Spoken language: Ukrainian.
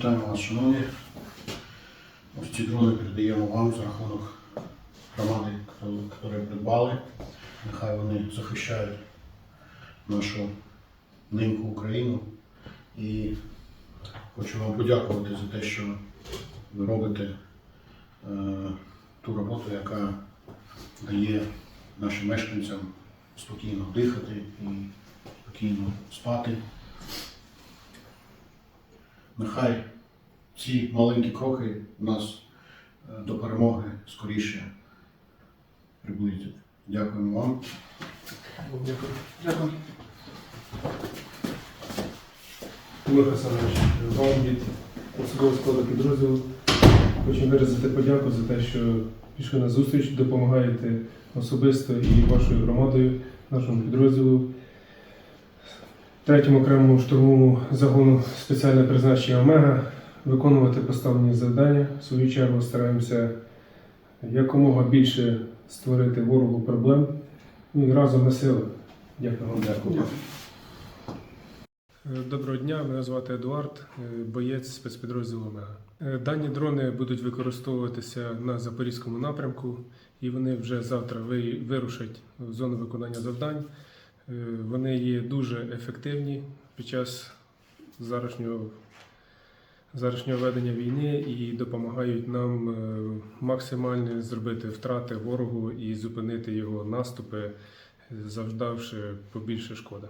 Вітаємо вас, шановні. Ось ці дрони передаємо вам за рахунок громади, які придбали. Нехай вони захищають нашу неньку Україну. І хочу вам подякувати за те, що ви робите е, ту роботу, яка дає нашим мешканцям спокійно дихати і спокійно спати. Нехай ці маленькі кроки нас е, до перемоги скоріше приблизять. Дякуємо вам. Дякую. Дякую. Тимур Хасанович, вам від особового складу підрозділу хочу виразити подяку за те, що пішли на зустріч, допомагаєте особисто і вашою громадою, нашому підрозділу. Третьому окремому штурмовому загону спеціальне призначення Омега виконувати поставлені завдання. В свою чергу стараємося якомога більше створити ворогу проблем. Ну і разом ми сили. Дякую вам. Дякую. Е, Доброго дня, мене звати Едуард, е, боєць спецпідрозділу Омега. Е, Дані дрони будуть використовуватися на запорізькому напрямку, і вони вже завтра вирушать в зону виконання завдань. Е, Вони є дуже ефективні під час зараз зарашнього ведення війни і допомагають нам е, максимально зробити втрати ворогу і зупинити його наступи, завдавши побільше шкоди.